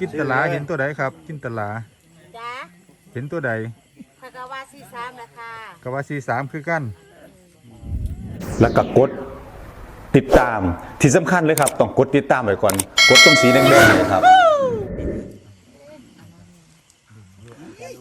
จินตลาเห็นตัวใดครับจินตลาจ้าเห็นตัวใดพากาวาซีสามนะคะกว่าสี่สามคือกัน แล้วก็กดติดตามที่สำคัญเลยครับ ต้องกดติดตามไว้ก่อน กดตรงสีแดงๆเนี่ยครับ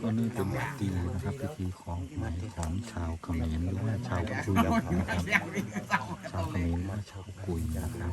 ก็นี่เป็นพิธีนะครับพิธีของใหม่ของชาวเขมรหรือว่าชาวกุยนะครับชาวเขมรว่าชาวกุยนะครับ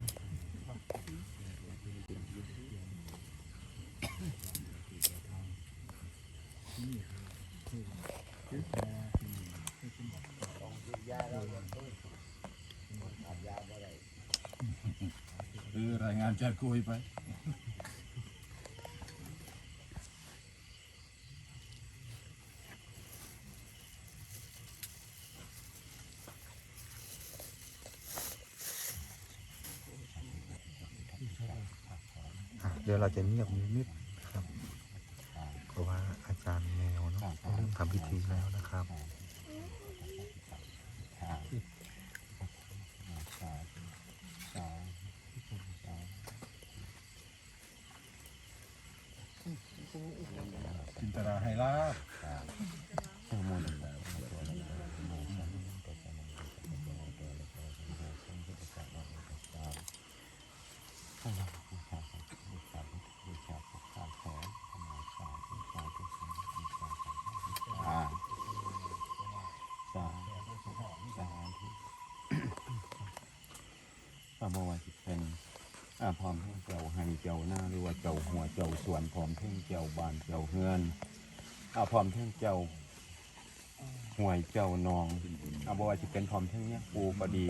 ายงานจากกุยไป อะเดี๋ยวเราจะเงียบนิดๆครับเพราะว่าอาจารย์แมวเนาะเริ่มทำพิธีแล้วนะครับ จิน ตราให้ลาบก็บอกว่าสิเป็น อ่าพร้อมเพ่งเจ้าให้เจ้าหน้าหรือว่าเจ้าหัวเจ้าสวนพร้อมเพ่งเจ้าบานเจ้าเฮือนอ่าพร้อมเพ่งเจ้าห่วยเจ้านองอ่าบอกว่าสิเป็นพร้อมเพ่งเนี่ยปูก็ดี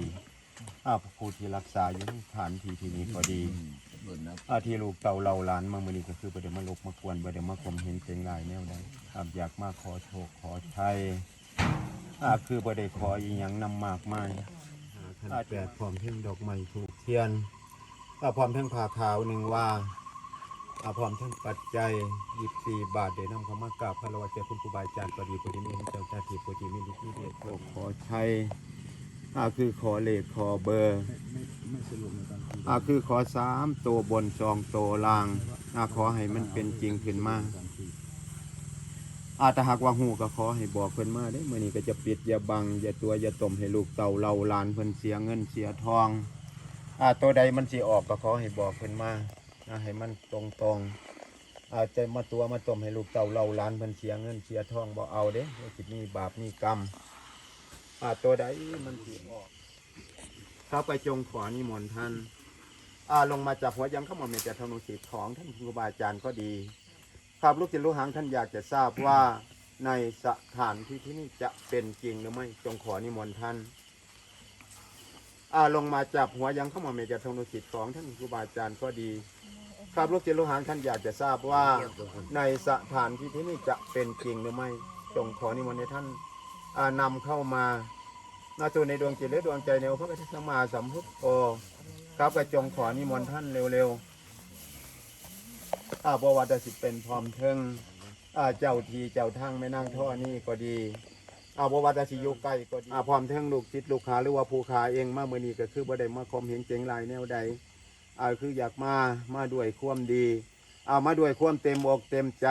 อ่าผู้ที่รักษาอยู่ในฐานที่ที่นี้ก็ดีอ่าที่ลูกเต่าเราหล้านมามื่อนี้ก็คือประเดี๋ยวมาลบมากวนประเดี๋ยวมาคมเห็นเสียงลายแนวใดครับอยากมาขอโชคขอชัยอ่าคือประเดี๋ยวขออีหยังนำมากมายอาแปดพร้อมเพ่งดอกไม้ถูกเทียน อาพร้อมเพ่งผ้าขาวหนึ่งว่าอาพร้อมเพ่งปัจจัยยิบสี่บาทเดี๋ยวนำเขามากราบพระรวเจ้าคุณครูบาอาจารย์ปดีปดีมีให้เจ้าชาติปดีมีลิขิตเดชโลกขอชัยอาคือขอเลขขอเบอร์อาคือขอสามตัวบนสองตัวล่างอาขอให้มันเป็นจริงขึ้นมาอาแต่หากว่าหูก็ขอให้บอกเพิ่นมาได้เมื่อนี้ก็จะปิดอย่าบังอย่าตัวอย่าตมให้ลูกเต่าเราลานเพิ่นเสียเงินเสียทอง อาตัวใดมันสิออกก็ขอให้บอกเพิ่นมาอ่าให้มันตรงตรงอาจจะมาตัวมาตมให้ลูกเต่าเราหลานเพิ่นเสียเงินเสียทองบ่เอาเด้ว่าสิมีบาปมีกรรมอาตัวใดมันสิออกข้าไปจงขอนิมนต์ท่านอาลงมาจากหัวยังข้ามาเมตตาธนุสิทธิ์ของท่านครูบาอาจารย์ก็ดีครับลูกจิตลูกหางท่านอยากจะทราบว่าในสถานที่ที่นี่จะเป็นจริงหรือไม่จงขอนิมนต์ท่าน อาลงมาจากหัวยังเข้ามาเมตตาธนุสิทธิ์ของท่านครูบาอาจารย์ก็ดี ครับลูกจิตลูกหางท่านอยากจะทราบว่าในสถานที่ที่นี่จะเป็นจริงหรือไม่จงขอนิมนต์ให้ท่านอ่านำเข้ามานาตัวในดวงจิตและดวงใจในองค์พระพุทธสมมาสัมพุทโธครับก็จงขอนิมนต์ท่านเร็วๆอาบวัตสิเป็นพร้อมเทิงอาเจ้าทีเจ้าทางแม่นางท่อนี่ก็ดี อาบวัตสิอยู่ใกล้ก็ดีอาพร้อมเทิงลูกจิตลูกค้าหรือว่าผู้ค้าเองมาเมื่อนี้ก็คือบ่ได้มาคมเห็นเจ๋งหลายแนวใดอาคืออยากมามาด้วยความดีอามาด้วยความเต็มอกเต็มใจ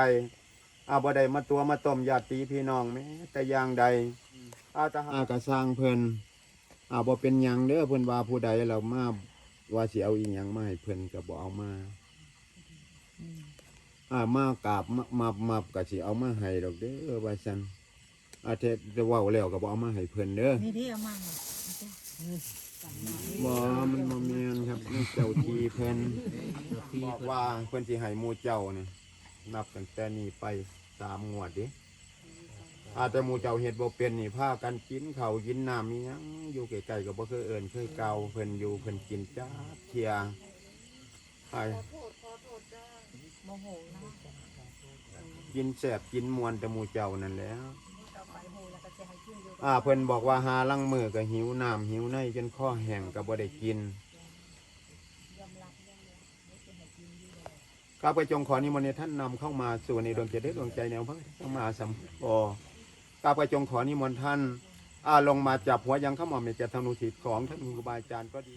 อาบ่ได้มาตัวมาต้มญาติพี่น้องแม้แต่อย่างใดอาตหาอากสร้างเพิ่นอาบ่เป็นหยังเด้อเพิ่นว่าผู้ใดเรามาว่าสิเอาอีหยังมาให้เพิ่นก็บ่เอามาอ่ามากราบมามามาก็สิเอามาให้ดอกเด้อว่าซั่น อาเทศจะเว้าแล้วก็บ่เอามาให้เพิ่นเด้อนี่ที่เอามาบ่มันบ่แม่นครับนี่เจ้าที่เพิ่นบอกว่าเพิ่นสิให้หมู่เจ้านี่นับตั้งแต่นี้ไปสามงวดเดิอาจจะหมู่เจ้าเฮ็ดบ่เป็นนี่พากันกินข้าวกินน้ำมีหยังอยู่ใกล้ๆก็บ่เคยเอิ้นเคยเกาเพิ่นอยู่เพิ่นกินจ้าเที่ยไอ้โมโหนะกินแซ่บกินมวนแต่หมู่เจ้านั่นแหล้วต่ อ่าเพิ่นบอกว่าหาลังมือก็หิวน้ำหิวในจนข้อแห้งก็บ่ได้กินข้าพเจงขอนิมนต์ท่านนำเข้ามาสู่ในดวงใจได้ดวงใจแนวพระธรรมาสัมปอข้าพเจงขอนิมนต์ท่านอาลงมาจับหัวยังเข้ามาเมจธนุสิทธิ์ของท่านครูบาอาจารย์ก็ดี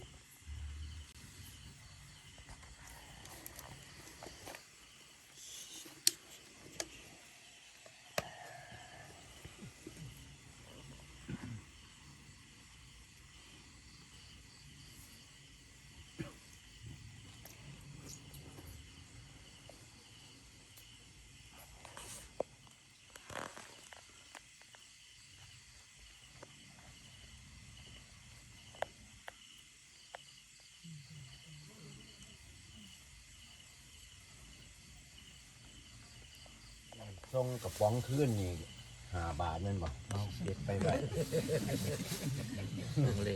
ทรงกระป๋องขึ้นนี่หาบาทนั่นบอกเอาเก็บไปไว้ได้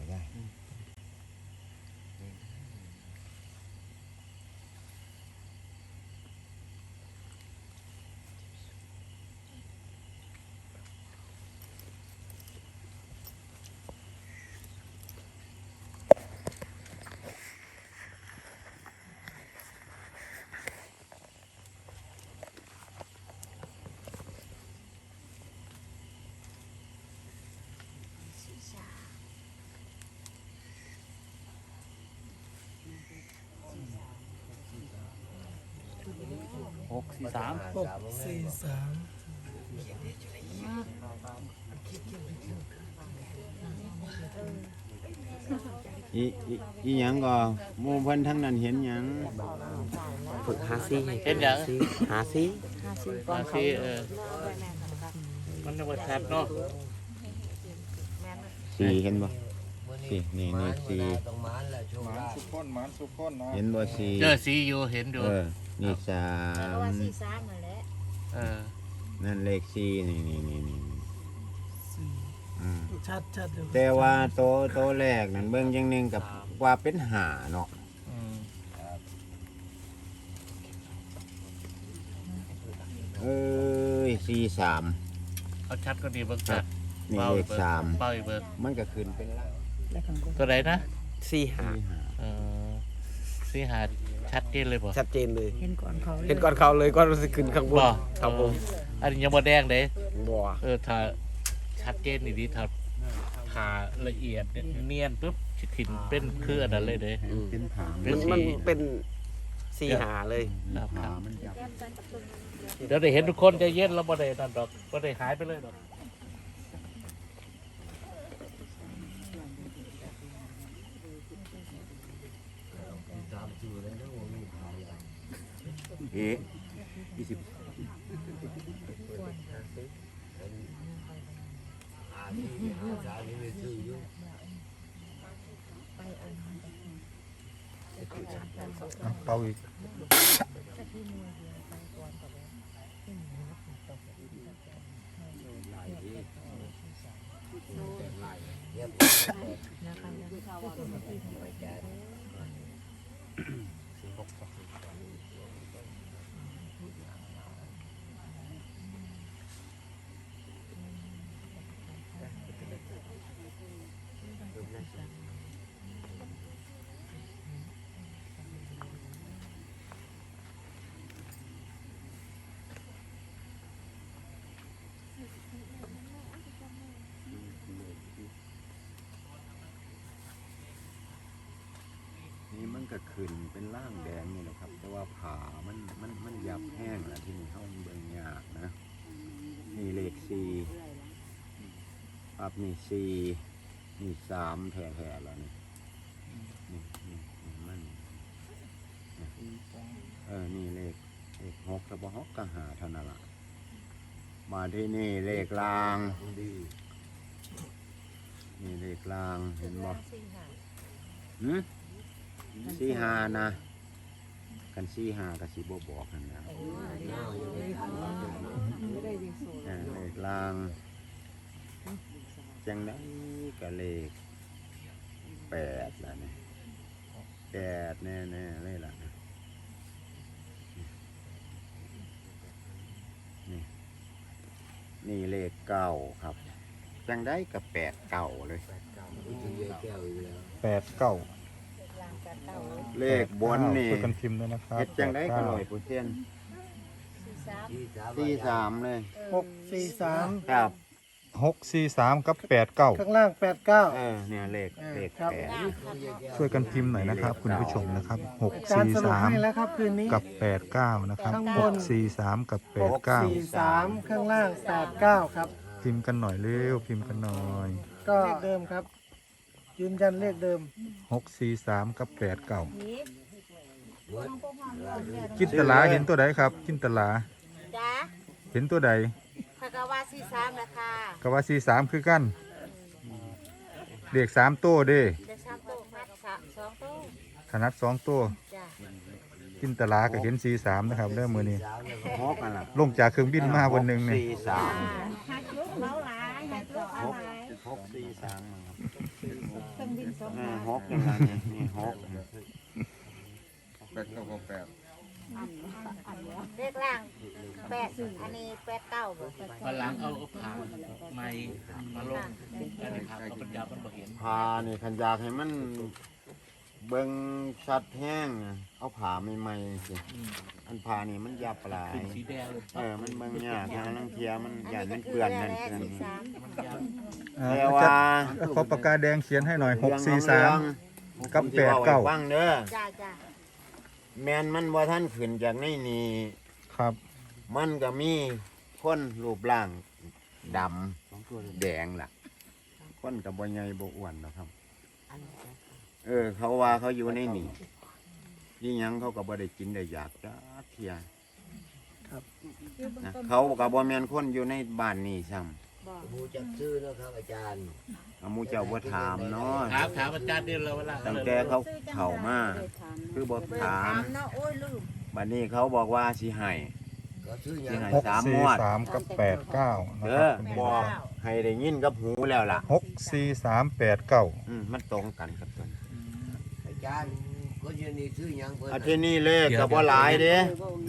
my guy. แม่นบ่ได้อีอีอีหยังก็หมู่เพิ่นทั้งนั้นเห็นหยังฝึกหาซีเห็นหยังหาซีบางทีเออมันนึกว่าชัดเนาะสีเห็นบ่สีนี่นี่สีหมานสุกคนหมานสุกคนนะเห็นบ่สีเจอสีอยู่เห็นดูเออ นี่สาเพราะมว่าสี่สามนั่นแหละเออนั่นเลขสี่นี่นี่นี่นี่อืมชัดชัดแต่ว่าโตโตแรกนั่นเบิ่งอยังหนึงกับว่าเป็นหาเนาะอืมเอ้ยสี่สามเขาชัดก็ดีเบิ่งชัดนี่เบาเลอีขกเบิ่งสามเบาอีกเบิ่งมันก็ขึ้นเป็นล่างตัวไหนนะซีหาสี่หาเออสีหา ชัดเจนเลยบ่ชัดเจนเลย เห็นก่อนเขาเห็นก่อนเขาเลยก็รู้สึกขึ้นข้างบนบ่ครับผมเอออันนี้ยังบ่แดงเด้บัวเออถ้าชัดเจนนี่ดีถ้าผ่าละเอียดเนี่ยเนียนปุ๊บสิขึ้นเป็นคืออันนั้นเลยเด้เป็นผางเป็นมันสี มันเป็นสี่หาเลย ครับคผารับมันยับ เดี๋ยวได้เห็นทุกคนใจเย็นแล้วบ่ได้นั่นดอกบ่ได้หายไปเลยดอก เอ๊ะยี่สิบอะเป่าอีกนี่มัน ก็ขึ้นเป็นร่างแดงนี่แหละครับ แต่ว่าผามันมันมันยับแห้งแล้วที่นี่เข้าเบิ่งยากนะ นี่เลขสี่ครับนี่สี่นี่สามแผ่ๆแล้วนี่นี่นี่นี่มันนี่เออ นี่เลขเลขหกแต่บ่หกก็หาเท่านั้นละมาที่นี่เลขลางนี่เลขลางเห็นบ่หืม สี่หานะ กันสี่หากับสี่บบอกกันนะเออเลขล่างจังได้ก็เลขแปดแล้วเนี่ยแปดแน่ๆเลยล่ะนี่นี่เลขเก้าครับจังได้กับแปดเก้าเลยแปดเก้า เลขบนนี่ช่วยกันพิมพ์ด้วยนะครับเฮ็ดจังได้ก็แปลเาอยเปอร์เซ็นต์สี่สามสี่สามเลยหกสี่สามครับหกสี่สามกับแปดเก้าข้างล่างแปดเก้าเออเนี่ยเลขเลขครับแปดช่วยกันพิมพ์หน่อยนะครับ คุณผู้ชมนะครับหกอาจารสี่ย์สรุปสามให้แล้วครับคืนนี้กับแปดเก้านะครับข้างหบกนสี่สามกับแปหดกเก้าสี่สามข้างล่างแปดเก้าครับ พิมพ์กันหน่อยเร็วพิมพ์กันหน่อย ก็เลขเดิมครับ ยืนยันเลขเดิมหกสี่สามกับแปดเก้านี่กินตลาเห็นตัวใดครับ กินตลาจ้าเห็นตัวใดคอยกะว่าสี่สามนะคะก็ว่าสี่สามคือกันเด็กสามตัวเด้เด็กสามโต๊ะนัดสามสองโต๊ะขนาดสองตัวจ้ากินตลาก็เห็นสี่สามนะครับเริ่มมือนี้หกนั่นล่ะลงจากเครื่องบินมาวันหนึ่งเนี่ยสี่สามหักลูกเมาหลายหักลูกหเมากหลายหกสี่สามนะครับ เครื่องบิน สองเอหาอหกอย่างนั้นนี่นี่หกแปดเก้าแปดเลขล่างแปดอันนี้แปดเก้าบ่วันหลังเอาผ่าไม้มาลงอันนี้ผ่าเขาปัญญามันบ่เห็น พานี่ขันอยากให้มัน เบิ่งชัดแห้งอะเอาผ่าใหม่ๆสิอันผ่านี่มันยับปลายเป็นสีแดงเลยเออมันเบิ่งยากนะลังเทียมันอันหยาดนี้มัก็นคือเปื้อนแล้นั่วนแหละเปื้อนสี่นี่สามมันยาวอ่าแต่ว่า ขอปากกาแดงเขียนให้หน่อยหกเรื่องสี่ของสามเรื่องกับ ผมสิแปดเก้าว้ให้ฟังเด้อจ้าจ้าแมนมันว่าท่านขึ้นจากในนี่ครับมันก็มีคนรูปร่างดำแดงล่ะคนกับบ่ใหญ่บ่อ้วนนะครับ เออ เขาว่าเขาอยู่ในนี่ยี่หยังเขาก็บ่ได้กินได้อยากจ้าเทียครับนะเขาก็บ่แม่นคนอยู่ในบ้านนี่ซ้บอกมูจักชื่อนะครับอาจารย์ำอาหมูเจ้าบ่ถามเนาะถามถามอาจารย์เดียวเราเวลาตั้งแต่เขาเข้ามาคือบ่เบิกถามถาม เนาะโอ้ยลืม บัดนี้เขาบอกว่าสิให้ ก็ชื่อหยัสิงให้หกสามสี่งวด สามกับแปดเก้านะเอครับอคุณบผู้อชกมให้ได้ยินกับหูแล้วล่ะหกสี่สามแปดเก้าอืมมันตรงกันกับตัวนี้อาจารย์ก็ยืนนี่ชื่อหยังเพิ่นอาทีนี้เลขก็บ่หลายเด้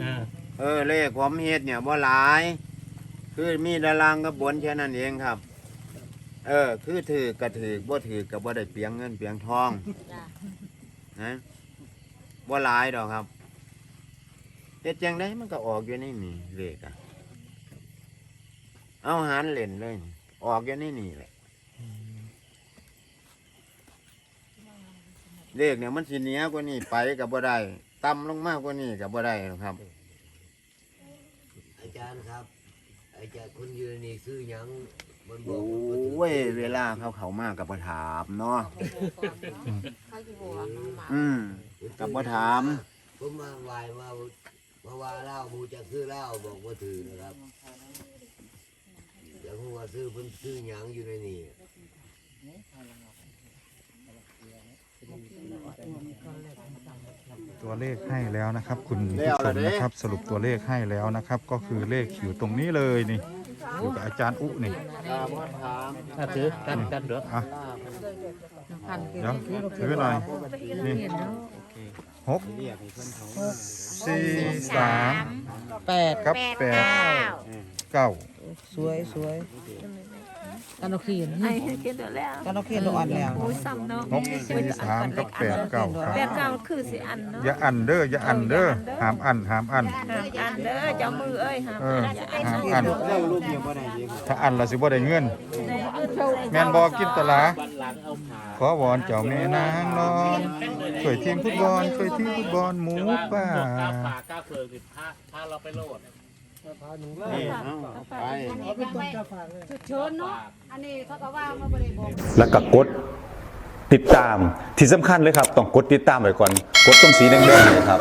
เออเออเลขผมเฮ็ดเนี่ยบ่หลาย คือมีดารางกับบนแค่นั้นเองครับ เออ คือถือก็ถือบ่ถือก็บ่ได้เปลียงเงินเปลียงทองจ้านะบ่หลายดอกครับ เฮ็ดจังไดมันก็ออกอยู่ในนี่เลขอะเอาหารเล่นเลยนี่ออกอยู่ในนี่แหละ เลขเนี่ยมันสิเหนียกว่านี่ไปก็บ่ได้ต่ำลงมากกว่านี้ก็บ่ได้หรอกครับ อาจารย์ครับ อาจารย์คนยืนนี่ซื้อหยังมันบโออกมันบ่้ยเวลาเขาเขามากกับบ่ถามเนาะเขาอยู่หัวมาอืม กับบ่ถาม ผมมาไหวมา มาว่าเล่าบูจะซื้อเหล้าบอกว่าถือนะครับอย่างหัวาซื้อเพิ่นซื้อหยังอยู่ในนี่ตัวเลขให้แล้วนะครับ คุณแล้ผู้วชล่ะมเด้นะครับสรุปตัวเลขให้แล้วนะครับ ก็คือเลขอยู่ตรงนี้เลยนี่อยู่กับอาจารย์อุนี่กับบ่ถามถ้าถือกันกันเด้ออะเดี๋ยวถือหน่อยนี่ หกสี่สามแปดกับแปดแปดเก้าเก้าสวยสวยกันเอาเขียนไอ้เกินเดี๋ยวแล้วกันเอาเขียนตัวอ่อนแล้วโอ้ยซ้ำเนาะหกสี่สามกับแปดเก้าครับแปดเก้าคือสิอันเนาะอย่าอันเด้ออย่าอันเด้อหามอันหามอันห้ามอันเด้อเจ้ามือเอ้ยห้ามเอออันอย่าอันหามอันเล่ารูปเดียวบ่ได้ยิงถ้าอันละสิบ่ได้เงินแม่นบ่กินตะลาวันหลังเอาผ่าขอวอนเจ้าแม่นางนอนช่วยทีมฟุตบอลช่วยทีมฟุตบอลหมูป่ากล้าผ่ากล้าเฟิร์สิพาพาเราไปโลดนี่เอาเอาไปเขาเป็นต้นกาฝากเลยเชิญเนาะอันนี้เขาก็ว่ามาบริบอกแล้วก็กดติดตามที่สำคัญเลยครับ ต้องกดติดตามไว้ก่อน กดตรงสีแดงๆเนยครับ